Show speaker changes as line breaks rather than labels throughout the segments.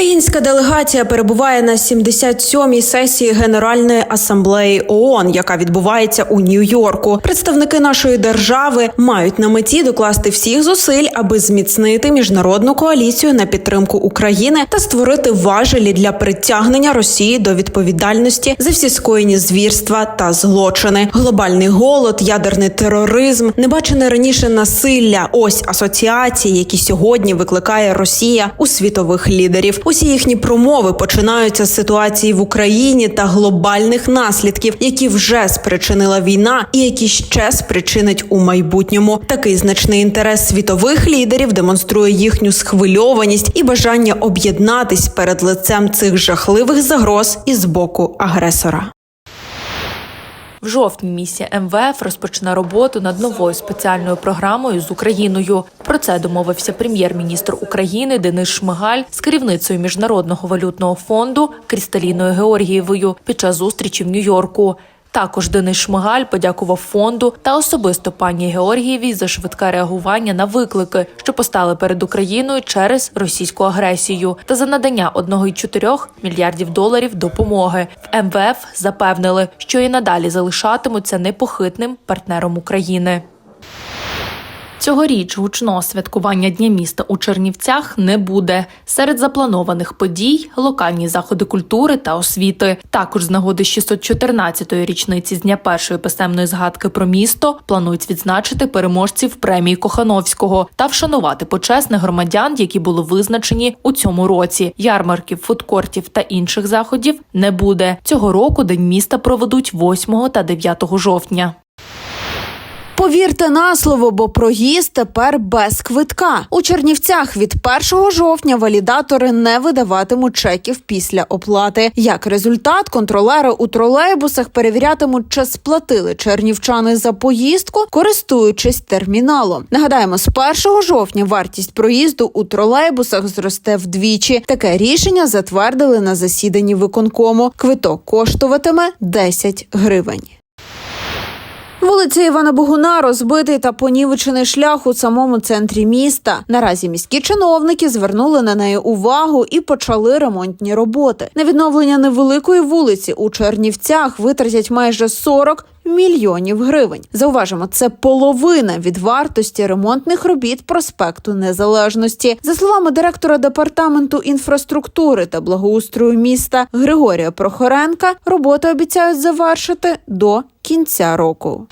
Українська делегація перебуває на 77-й сесії Генеральної асамблеї ООН, яка відбувається у Нью-Йорку. Представники нашої держави мають на меті докласти всіх зусиль, аби зміцнити міжнародну коаліцію на підтримку України та створити важелі для притягнення Росії до відповідальності за всі скоєні звірства та злочини. Глобальний голод, ядерний тероризм, небачене раніше насилля. Ось асоціації, які сьогодні викликає Росія у світових лідерів. Усі їхні промови починаються з ситуації в Україні та глобальних наслідків, які вже спричинила війна, і які ще спричинить у майбутньому. Такий значний інтерес світових лідерів демонструє їхню схвильованість і бажання об'єднатись перед лицем цих жахливих загроз із боку агресора.
В жовтні місія МВФ розпочне роботу над новою спеціальною програмою з Україною. Про це домовився прем'єр-міністр України Денис Шмигаль з керівницею міжнародного валютного фонду Крісталіною Георгієвою під час зустрічі в Нью-Йорку. Також Денис Шмигаль подякував фонду та особисто пані Георгієвій за швидке реагування на виклики, що постали перед Україною через російську агресію, та за надання 1,4 мільярдів доларів допомоги. В МВФ запевнили, що і надалі залишатимуться непохитним партнером України. Цьогоріч гучного святкування Дня міста у Чернівцях не буде. Серед запланованих подій локальні заходи культури та освіти. Також з нагоди 614-ї річниці з дня першої писемної згадки про місто планують відзначити переможців премії Кохановського та вшанувати почесних громадян, які були визначені у цьому році. Ярмарків, фудкортів та інших заходів не буде. Цього року День міста проведуть 8 та 9 жовтня.
Повірте на слово, бо проїзд тепер без квитка. У Чернівцях від 1 жовтня валідатори не видаватимуть чеків після оплати. Як результат, контролери у тролейбусах перевірятимуть, чи сплатили чернівчани за поїздку, користуючись терміналом. Нагадаємо, з 1 жовтня вартість проїзду у тролейбусах зросте вдвічі. Таке рішення затвердили на засіданні виконкому. Квиток коштуватиме 10 гривень. Вулиця Івана Богуна розбитий та понівечений шлях у самому центрі міста. Наразі міські чиновники звернули на неї увагу і почали ремонтні роботи. На відновлення невеликої вулиці у Чернівцях витратять майже 40 мільйонів гривень. Зауважимо, це половина від вартості ремонтних робіт проспекту Незалежності. За словами директора департаменту інфраструктури та благоустрою міста Григорія Прохоренка, роботи обіцяють завершити до кінця року.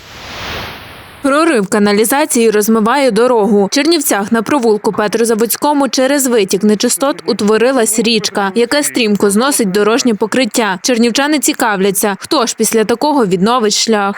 Прорив каналізації розмиває дорогу. В Чернівцях на провулку Петрозаводському через витік нечистот утворилась річка, яка стрімко зносить дорожнє покриття. Чернівчани цікавляться, хто ж після такого відновить шлях.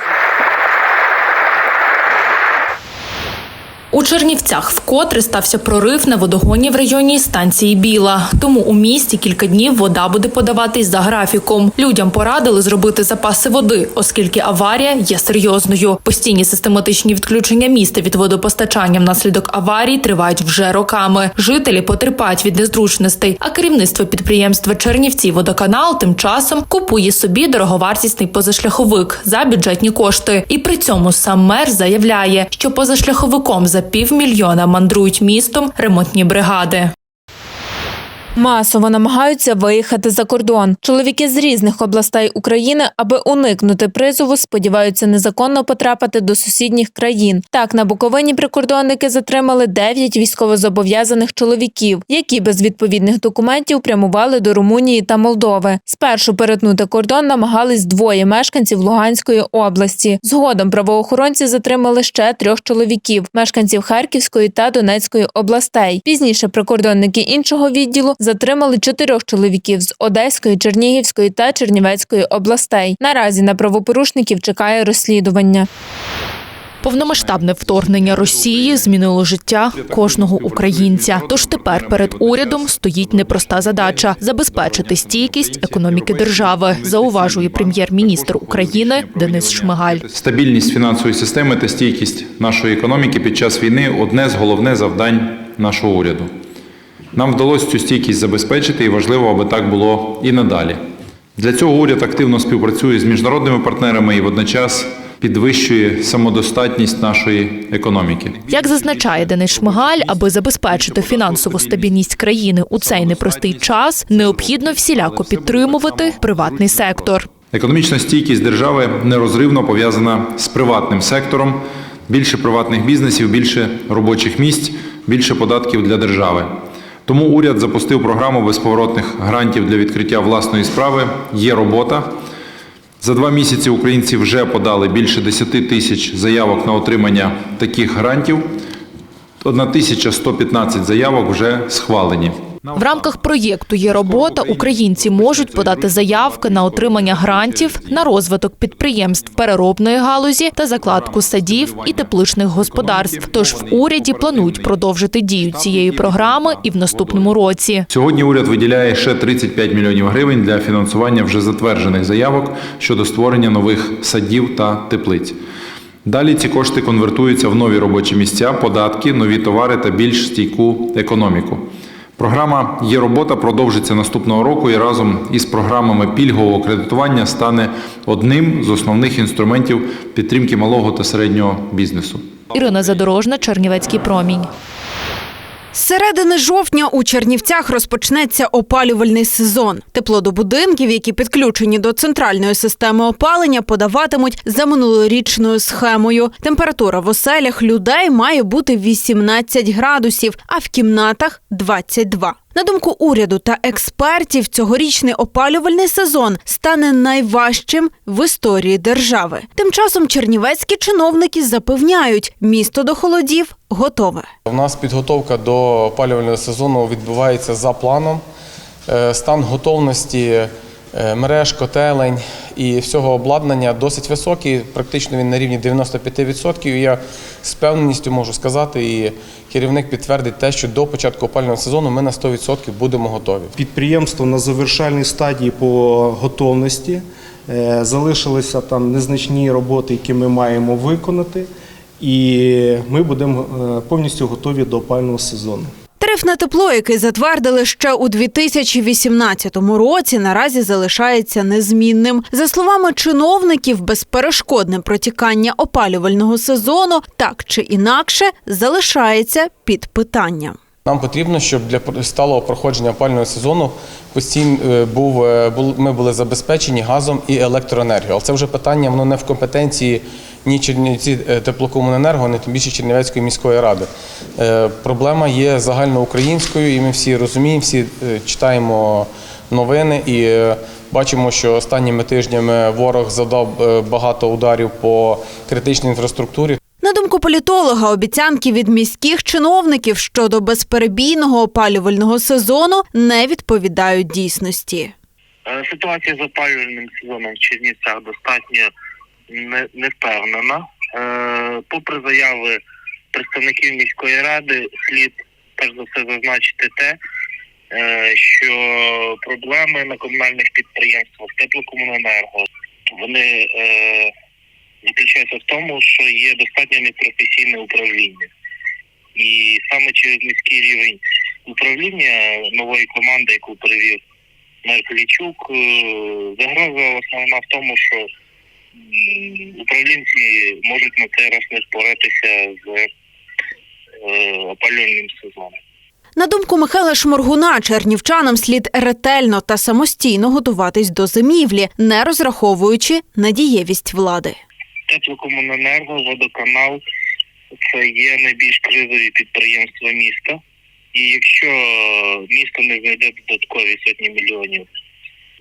У Чернівцях вкотре стався прорив на водогоні в районі станції Біла. Тому у місті кілька днів вода буде подаватись за графіком. Людям порадили зробити запаси води, оскільки аварія є серйозною. Постійні систематичні відключення міста від водопостачання внаслідок аварії тривають вже роками. Жителі потерпають від незручностей, а керівництво підприємства Чернівці водоканал тим часом купує собі дороговартісний позашляховик за бюджетні кошти. І при цьому сам мер заявляє, що позашляховиком за півмільйона мандрують містом ремонтні бригади.
Масово намагаються виїхати за кордон. Чоловіки з різних областей України, аби уникнути призову, сподіваються незаконно потрапити до сусідніх країн. Так на Буковині прикордонники затримали 9 військовозобов'язаних чоловіків, які без відповідних документів прямували до Румунії та Молдови. Спершу перетнути кордон намагались двоє мешканців Луганської області. Згодом правоохоронці затримали ще трьох чоловіків мешканців Харківської та Донецької областей. Пізніше прикордонники іншого відділу затримали чотирьох чоловіків з Одеської, Чернігівської та Чернівецької областей. Наразі на правопорушників чекає розслідування.
Повномасштабне вторгнення Росії змінило життя кожного українця. Тож тепер перед урядом стоїть непроста задача забезпечити стійкість економіки держави, зауважує прем'єр-міністр України Денис Шмигаль.
Стабільність фінансової системи та стійкість нашої економіки під час війни одне з головних завдань нашого уряду. Нам вдалося цю стійкість забезпечити, і важливо, аби так було і надалі. Для цього уряд активно співпрацює з міжнародними партнерами і водночас підвищує самодостатність нашої економіки.
Як зазначає Денис Шмигаль, аби забезпечити фінансову стабільність країни у цей непростий час, необхідно всіляко підтримувати приватний сектор.
Економічна стійкість держави нерозривно пов'язана з приватним сектором. Більше приватних бізнесів, більше робочих місць, більше податків для держави. Тому уряд запустив програму безповоротних грантів для відкриття власної справи. Є робота. За два місяці українці вже подали більше 10 тисяч заявок на отримання таких грантів. 1115 заявок вже схвалені.
В рамках проєкту є робота. Українці можуть подати заявки на отримання грантів на розвиток підприємств переробної галузі та закладку садів і тепличних господарств. Тож в уряді планують продовжити дію цієї програми і в наступному році.
Сьогодні уряд виділяє ще 35 мільйонів гривень для фінансування вже затверджених заявок щодо створення нових садів та теплиць. Далі ці кошти конвертуються в нові робочі місця, податки, нові товари та більш стійку економіку. Програма «Є робота» продовжиться наступного року і разом із програмами пільгового кредитування стане одним з основних інструментів підтримки малого та середнього бізнесу.
Ірина Задорожна, Чернівецький промінь.
З середини жовтня у Чернівцях розпочнеться опалювальний сезон. Тепло до будинків, які підключені до центральної системи опалення, подаватимуть за минулорічною схемою. Температура в оселях людей має бути 18 градусів, а в кімнатах 22. На думку уряду та експертів, цьогорічний опалювальний сезон стане найважчим в історії держави. Тим часом чернівецькі чиновники запевняють, місто до холодів готове.
У нас підготовка до опалювального сезону відбувається за планом. Е, Стан готовності е, мереж, котелень і всього обладнання досить високий, практично він на рівні 95%. І я з певненістю можу сказати, і керівник підтвердить те, що до початку опалювального сезону ми на 100% будемо готові.
Підприємство на завершальній стадії по готовності. Е, Залишилися там незначні роботи, які ми маємо виконати, і ми будемо е, повністю готові до опального сезону.
Тариф на тепло, який затвердили ще у 2018 році, наразі залишається незмінним. За словами чиновників, безперешкодне протікання опалювального сезону так чи інакше залишається під питанням.
Нам потрібно, щоб для сталого проходження опалювального сезону постійно е, був е, ми були забезпечені газом і електроенергією. Але це вже питання воно не в компетенції ні Чернівці е, теплокомуненерго, ні тим більше Чернівецької міської ради. Е, Проблема є загальноукраїнською, і ми всі розуміємо, всі е, читаємо новини і бачимо, що останніми тижнями ворог завдав е, багато ударів по критичній інфраструктурі.
На думку політолога, обіцянки від міських чиновників щодо безперебійного опалювального сезону не відповідають дійсності.
Ситуація з опалювальним сезоном в Чернівцях достатньо не- невпевнена. Е, Попри заяви представників міської ради, слід перш за все зазначити те, е, що проблеми на комунальних підприємствах теплокомуненерго вони е, заключаються в тому, що є достатньо непрофесійне управління. І саме через низький рівень управління нової команди, яку привів мер Клічук, е, загроза основна в тому, що м, управлінці можуть на цей раз не впоратися з е, опалювальним сезоном.
На думку Михайла Шморгуна, чернівчанам слід ретельно та самостійно готуватись до зимівлі, не розраховуючи на дієвість влади.
Теплокомуненерго, водоканал це є найбільш кризові підприємства міста. І якщо місто не знайде додаткові сотні мільйонів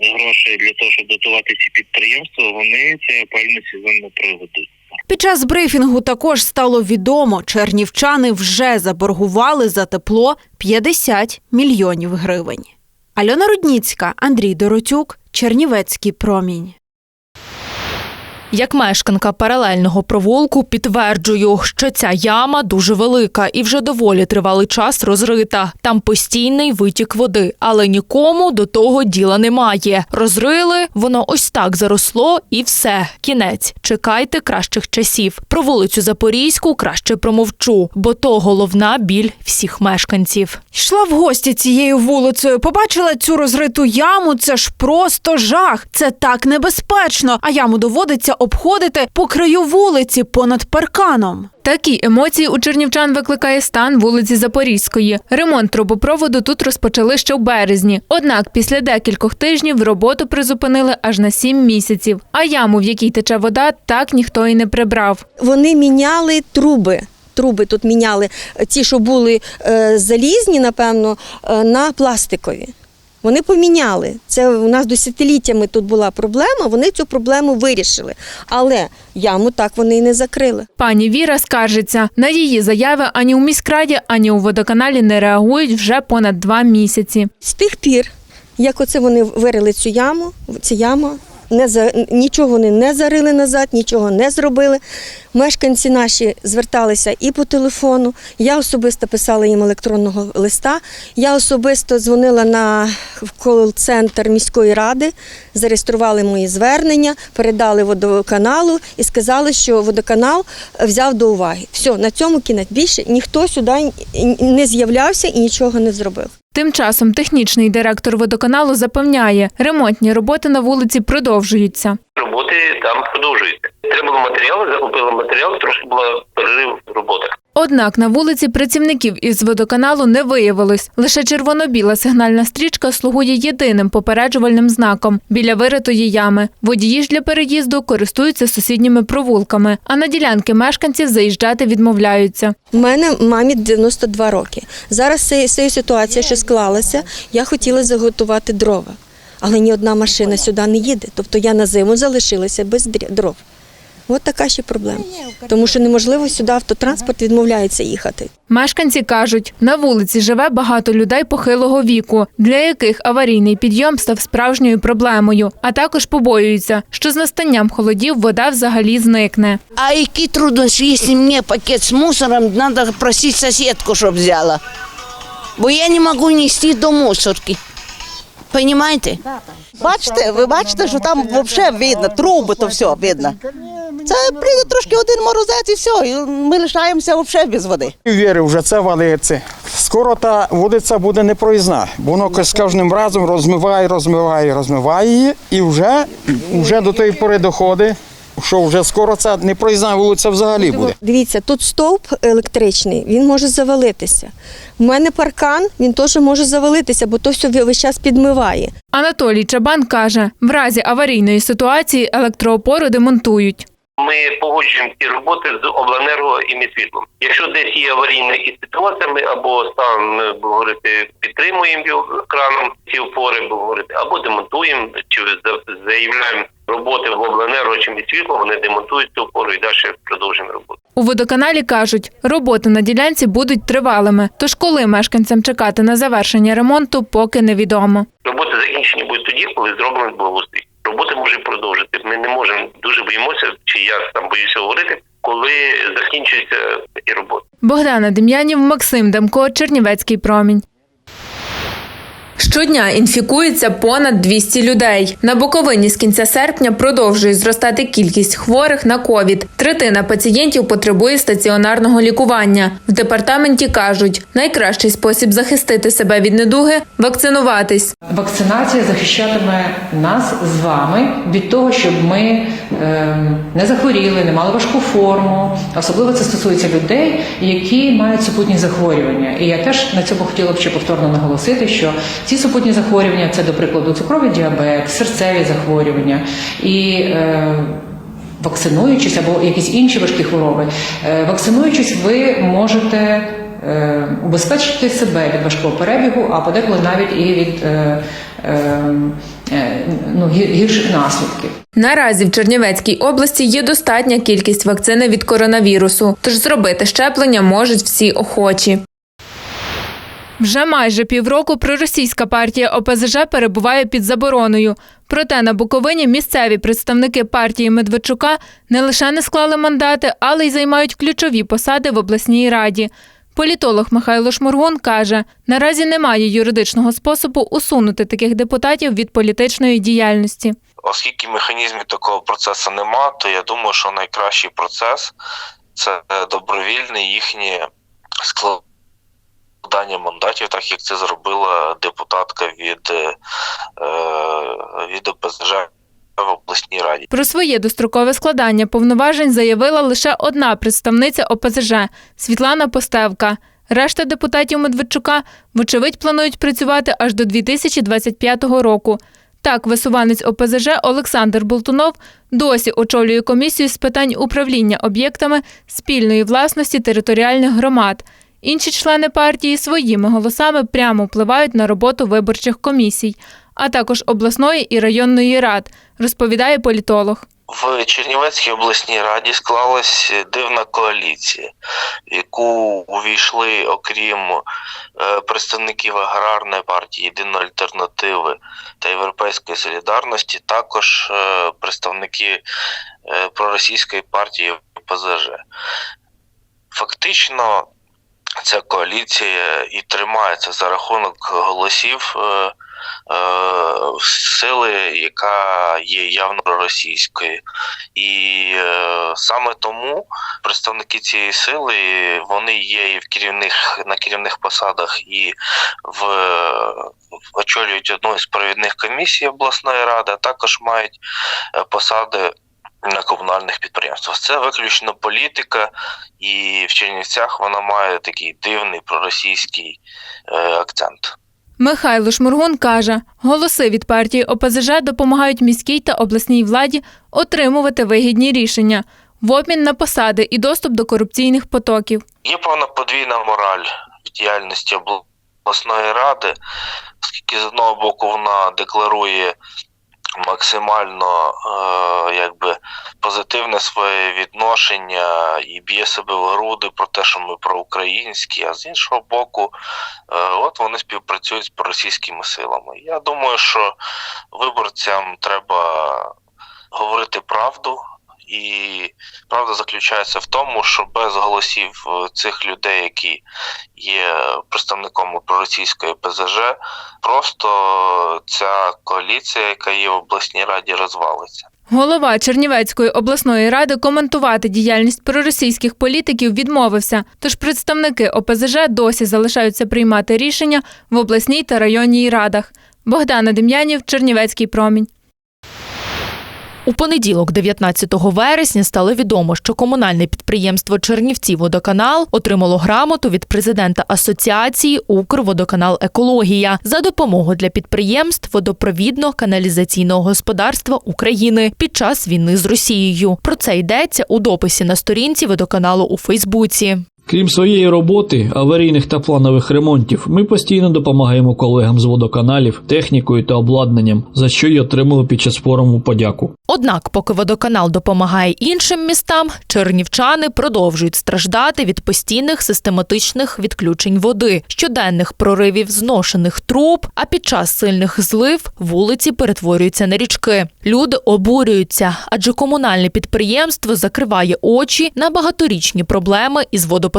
грошей для того, щоб дотувати ці підприємства, вони цей опальний сезон не проведуть.
Під час брифінгу також стало відомо, чернівчани вже заборгували за тепло 50 мільйонів гривень. Альона Рудніцька, Андрій Доротюк, Чернівецький промінь.
Як мешканка паралельного провулку підтверджую, що ця яма дуже велика і вже доволі тривалий час розрита. Там постійний витік води, але нікому до того діла немає. Розрили, воно ось так заросло, і все. Кінець. Чекайте кращих часів. Про вулицю Запорізьку краще промовчу, бо то головна біль всіх мешканців.
Йшла в гості цією вулицею, побачила цю розриту яму. Це ж просто жах. Це так небезпечно. А яму доводиться обходити по краю вулиці понад парканом.
Такі емоції у чернівчан викликає стан вулиці Запорізької. Ремонт трубопроводу тут розпочали ще в березні. Однак після декількох тижнів роботу призупинили аж на сім місяців. А яму, в якій тече вода, так ніхто і не прибрав.
Вони міняли труби. Труби тут міняли ті, що були е, залізні, напевно, е, на пластикові. Вони поміняли. Це у нас десятиліттями тут була проблема. Вони цю проблему вирішили. Але яму так вони і не закрили.
Пані Віра скаржиться. На її заяви ані у міськраді, ані у водоканалі не реагують вже понад два місяці.
З тих пір, як оце вони вирили цю яму, ця яму, не за, нічого вони не зарили назад, нічого не зробили. Мешканці наші зверталися і по телефону. Я особисто писала їм електронного листа. Я особисто дзвонила на кол-центр міської ради, зареєстрували мої звернення, передали водоканалу і сказали, що водоканал взяв до уваги. Все, на цьому кінець. Більше ніхто сюди не з'являвся і нічого не зробив.
Тим часом технічний директор водоканалу запевняє, ремонтні роботи на вулиці продовжуються.
роботи там продовжуються. Треба було матеріали, закупили матеріал, трошки була перерив в роботах.
Однак на вулиці працівників із водоканалу не виявилось. Лише червоно-біла сигнальна стрічка слугує єдиним попереджувальним знаком біля виритої ями. Водії ж для переїзду користуються сусідніми провулками, а на ділянки мешканців заїжджати відмовляються.
У мене мамі 92 роки. Зараз ця ситуація, що склалася, я хотіла заготувати дрова, але ні одна машина сюди не їде. Тобто я на зиму залишилася без дров. От така ще проблема. Тому що неможливо сюди автотранспорт відмовляється їхати.
Мешканці кажуть, на вулиці живе багато людей похилого віку, для яких аварійний підйом став справжньою проблемою, а також побоюються, що з настанням холодів вода взагалі зникне.
А які труднощі, якщо мені пакет з мусором, треба просити сусідку, щоб взяла. Бо я не можу нести до мусорки. Понимаете?
Бачите, ви бачите, що там взагалі видно, труби, то все видно. Це прийде трошки один морозець і все, і ми лишаємося взагалі без води.
Вірю, вже це валиться. Скоро та водиця буде непроїзна, бо воно з кожним разом розмиває, розмиває, розмиває її, і вже, вже до тої пори доходить, що вже скоро ця непроїзна вулиця взагалі буде.
Дивіться, тут стовп електричний, він може завалитися. У мене паркан, він теж може завалитися, бо то все весь час підмиває.
Анатолій Чабан каже, в разі аварійної ситуації електроопору демонтують.
Ми погоджуємо ці роботи з обленерго і Міськвітлом. Якщо десь є аварійна і ситуація, ми або ми, будемо говорити, підтримуємо його краном ці опори, говорити, або демонтуємо, чи заявляємо роботи в обленерго чи Міськвітло, вони демонтують цю опору і далі продовжуємо роботу.
У водоканалі кажуть, роботи на ділянці будуть тривалими. Тож коли мешканцям чекати на завершення ремонту, поки невідомо.
Роботи закінчені будуть тоді, коли зроблений благоустрій. Роботи може продовжити. Ми не можемо дуже боїмося, чи я там боюся говорити, коли закінчуються і роботи.
Богдана Дем'янів, Максим Демко, Чернівецький промінь. Щодня інфікується понад 200 людей. На Буковині з кінця серпня продовжує зростати кількість хворих на ковід. Третина пацієнтів потребує стаціонарного лікування. В департаменті кажуть, найкращий спосіб захистити себе від недуги вакцинуватись.
Вакцинація захищатиме нас з вами від того, щоб ми е, не захворіли, не мали важку форму. Особливо це стосується людей, які мають супутні захворювання. І я теж на цьому хотіла б ще повторно наголосити, що ці супутні захворювання це, до прикладу, цукровий діабет, серцеві захворювання і. Е, Вакцинуючись або якісь інші важкі хвороби, Е, вакцинуючись, ви можете е, убезпечити себе від важкого перебігу, а подеколи навіть і від е, ну, гірших наслідків.
Наразі в Чернівецькій області є достатня кількість вакцини від коронавірусу, тож зробити щеплення можуть всі охочі. Вже майже півроку проросійська партія ОПЗЖ перебуває під забороною. Проте на Буковині місцеві представники партії Медведчука не лише не склали мандати, але й займають ключові посади в обласній раді. Політолог Михайло Шмургун каже, наразі немає юридичного способу усунути таких депутатів від політичної діяльності.
Оскільки механізмів такого процесу нема, то я думаю, що найкращий процес це добровільне їхнє складання мандатів, так як це зробила депутатка від, е, від ОПЗЖ в обласній раді.
Про своє дострокове складання повноважень заявила лише одна представниця ОПЗЖ Світлана Постевка. Решта депутатів Медведчука, вочевидь, планують працювати аж до 2025 року. Так, висуванець ОПЗЖ Олександр Болтунов досі очолює комісію з питань управління об'єктами спільної власності територіальних громад. Інші члени партії своїми голосами прямо впливають на роботу виборчих комісій, а також обласної і районної рад, розповідає політолог.
В Чернівецькій обласній раді склалась дивна коаліція, в яку увійшли, окрім е, представників аграрної партії Єдиної альтернативи та Європейської солідарності, також е, представники е, проросійської партії ПЗЖ. Фактично, ця коаліція і тримається за рахунок голосів. е, е, Сили, яка є явно російською, і е, саме тому представники цієї сили вони є і в керівних на керівних посадах, і в очолюють одну із провідних комісій обласної ради, а також мають е, посади на комунальних підприємствах. Це виключно політика, і в Чернівцях вона має такий дивний проросійський е, акцент.
Михайло Шмургун каже, голоси від партії ОПЗЖ допомагають міській та обласній владі отримувати вигідні рішення в обмін на посади і доступ до корупційних потоків.
Є певна подвійна мораль в діяльності обласної ради, оскільки з одного боку вона декларує максимально е, якби позитивне своє відношення і б'є себе в груди про те, що ми проукраїнські, а з іншого боку, е, от вони співпрацюють з проросійськими силами. Я думаю, що виборцям треба говорити правду. І правда заключається в тому, що без голосів е, цих людей, які є представником проросійської ПЗЖ, просто ця коаліція, яка є в обласній раді, розвалиться.
Голова Чернівецької обласної ради коментувати діяльність проросійських політиків відмовився. Тож представники ОПЗЖ досі залишаються приймати рішення в обласній та районній радах. Богдана Дем'янів, Чернівецький промінь.
У понеділок, 19 вересня, стало відомо, що комунальне підприємство Чернівці Водоканал отримало грамоту від президента асоціації Укрводоканал Екологія за допомогу для підприємств водопровідно-каналізаційного господарства України під час війни з Росією. Про це йдеться у дописі на сторінці водоканалу у Фейсбуці.
Крім своєї роботи, аварійних та планових ремонтів, ми постійно допомагаємо колегам з водоканалів, технікою та обладнанням, за що й отримали під час форуму подяку.
Однак, поки водоканал допомагає іншим містам, чернівчани продовжують страждати від постійних систематичних відключень води, щоденних проривів зношених труб. А під час сильних злив вулиці перетворюються на річки. Люди обурюються, адже комунальне підприємство закриває очі на багаторічні проблеми із водопостачанням.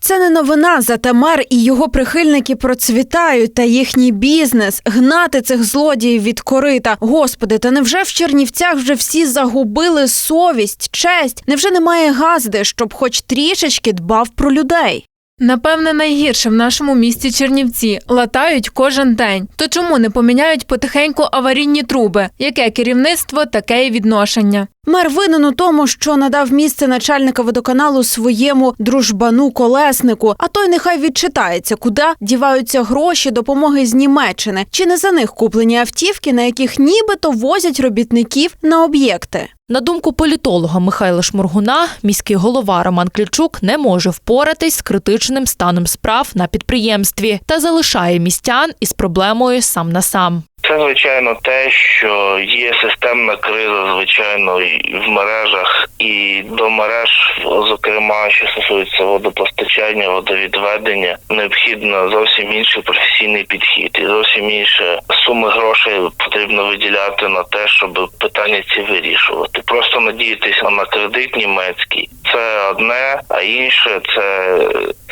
Це не новина, зате мер і його прихильники процвітають та їхній бізнес гнати цих злодіїв від корита. Господи, та невже в Чернівцях вже всі загубили совість, честь? Невже немає газди, щоб хоч трішечки дбав про людей?
Напевне, найгірше в нашому місті Чернівці латають кожен день. То чому не поміняють потихеньку аварійні труби? Яке керівництво, таке й відношення.
Мер винен у тому, що надав місце начальника водоканалу своєму дружбану колеснику. А той нехай відчитається, куди діваються гроші допомоги з Німеччини, чи не за них куплені автівки, на яких нібито возять робітників на об'єкти.
На думку політолога Михайла Шмургуна, міський голова Роман Клічук не може впоратись з критичним станом справ на підприємстві та залишає містян із проблемою сам на сам.
Це звичайно те, що є системна криза, звичайно, і в мережах і до мереж, зокрема, що стосується водопостачання, водовідведення, необхідно зовсім інший професійний підхід, і зовсім інше суми грошей потрібно виділяти на те, щоб питання ці вирішувати. Просто надіятися на кредит німецький це одне, а інше це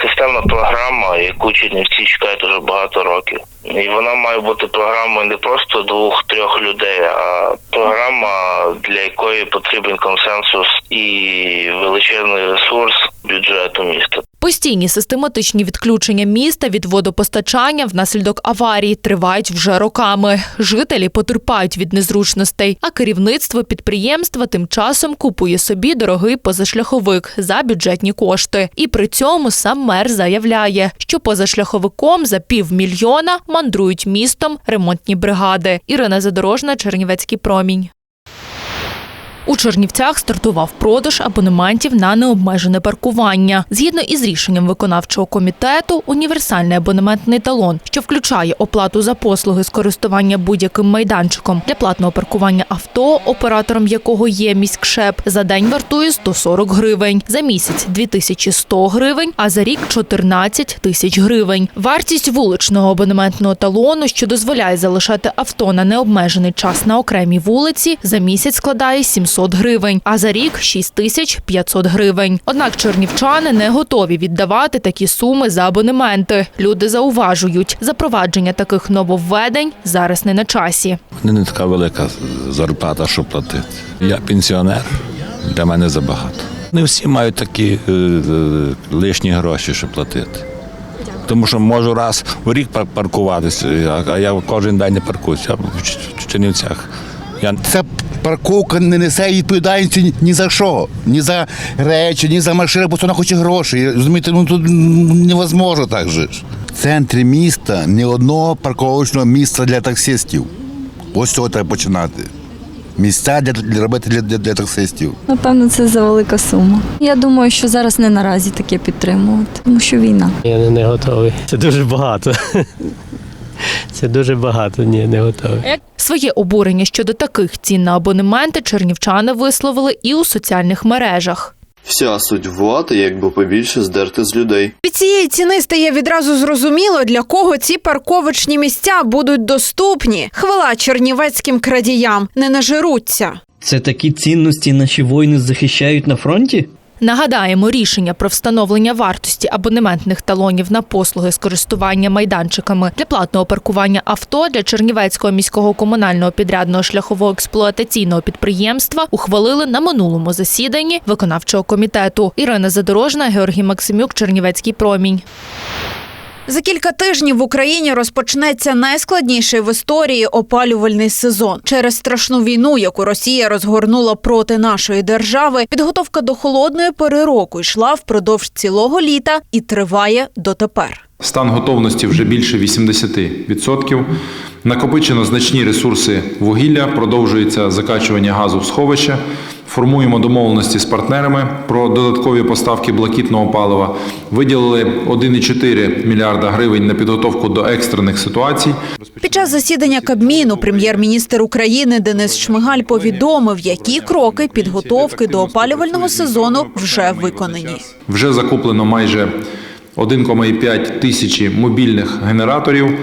системна програма, яку Чернівці чекають вже багато років. І вона має бути програмою не просто двох-трьох людей, а програма, для якої потрібен консенсус і величезний ресурс бюджету міста.
Постійні систематичні відключення міста від водопостачання внаслідок аварії тривають вже роками. Жителі потерпають від незручностей, а керівництво підприємства тим часом купує собі дорогий позашляховик за бюджетні кошти. І при цьому сам мер заявляє, що позашляховиком за півмільйона мандрують містом ремонтні бригади. Ірина Задорожна, Чернівецький промінь. У Чернівцях стартував продаж абонементів на необмежене паркування. Згідно із рішенням виконавчого комітету, універсальний абонементний талон, що включає оплату за послуги з користування будь-яким майданчиком для платного паркування авто, оператором якого є міськшеп, за день вартує 140 гривень, за місяць 2100 гривень, а за рік 14 тисяч гривень. Вартість вуличного абонементного талону, що дозволяє залишати авто на необмежений час на окремій вулиці, за місяць складає 700 гривень, а за рік 6500 гривень. Однак чернівчани не готові віддавати такі суми за абонементи. Люди зауважують, запровадження таких нововведень зараз не на часі.
Не, не така велика зарплата, щоб платити. Я пенсіонер, для мене забагато. Не всі мають такі е, е, лишні гроші, щоб платити. Тому що можу раз у рік пар- паркуватися, а- я кожен день не паркуюся. В в Чернівцях. Я
Ця парковка не несе відповідальності ні за що, ні за речі, ні за машини, бо вона хоче грошей. Розумієте, ну тут невозможно так же. В центрі міста ні одного парковочного місця для таксистів. Ось цього треба починати. Місця для, для робити для, для, для таксистів.
Напевно, це за велика сума. Я думаю, що зараз не наразі таке підтримувати, тому що війна.
Я не, не готовий. Це дуже багато. Це дуже багато. Ні, не готовий.
Своє обурення щодо таких цін на абонементи чернівчани висловили і у соціальних мережах.
Вся суть влади, якби побільше здерти з людей.
Від цієї ціни стає відразу зрозуміло, для кого ці парковочні місця будуть доступні. Хвала чернівецьким крадіям не нажируться.
Це такі цінності наші воїни захищають на фронті?
Нагадаємо, рішення про встановлення вартості абонементних талонів на послуги з користування майданчиками для платного паркування авто для Чернівецького міського комунального підрядного шляхового експлуатаційного підприємства ухвалили на минулому засіданні виконавчого комітету. Ірина Задорожна, Георгій Максимюк, Чернівецький промінь.
За кілька тижнів в Україні розпочнеться найскладніший в історії опалювальний сезон. Через страшну війну, яку Росія розгорнула проти нашої держави, підготовка до холодної пори року йшла впродовж цілого літа і триває дотепер.
Стан готовності вже більше 80%. Накопичено значні ресурси вугілля, продовжується закачування газу в сховища. Формуємо домовленості з партнерами про додаткові поставки блакитного палива. Виділили 1,4 мільярда гривень на підготовку до екстрених ситуацій.
Під час засідання Кабміну прем'єр-міністр України Денис Шмигаль повідомив, які кроки підготовки до опалювального сезону вже виконані.
Вже закуплено майже 1,5 тисячі мобільних генераторів,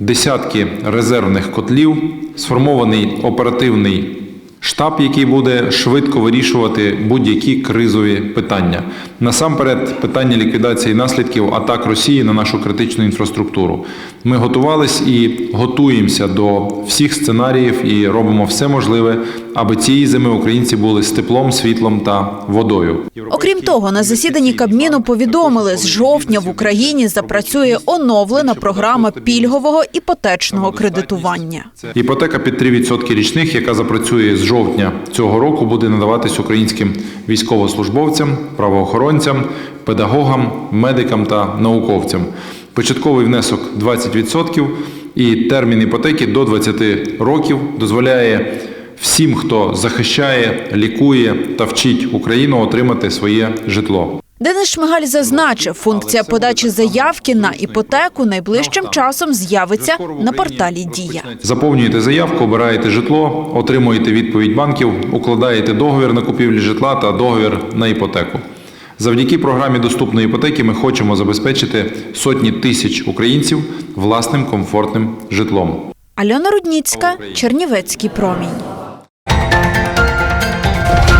десятки резервних котлів, сформований оперативний штаб, який буде швидко вирішувати будь-які кризові питання. Насамперед, питання ліквідації наслідків атак Росії на нашу критичну інфраструктуру. Ми готувались і готуємося до всіх сценаріїв і робимо все можливе, аби цієї зими українці були з теплом, світлом та водою.
Окрім того, на засіданні Кабміну повідомили, з жовтня в Україні запрацює оновлена програма пільгового іпотечного кредитування.
Іпотека під 3% річних, яка запрацює з жовтня цього року, буде надаватись українським військовослужбовцям, правоохоронцям, педагогам, медикам та науковцям. Початковий внесок 20% і термін іпотеки до 20 років дозволяє всім, хто захищає, лікує та вчить Україну отримати своє житло.
Денис Шмигаль зазначив, функція подачі заявки на іпотеку найближчим часом з'явиться на порталі Дія.
Заповнюєте заявку, обираєте житло, отримуєте відповідь банків, укладаєте договір на купівлю житла та договір на іпотеку. Завдяки програмі доступної іпотеки ми хочемо забезпечити сотні тисяч українців власним комфортним житлом.
Альона Рудніцька, Чернівецький промінь. Bye.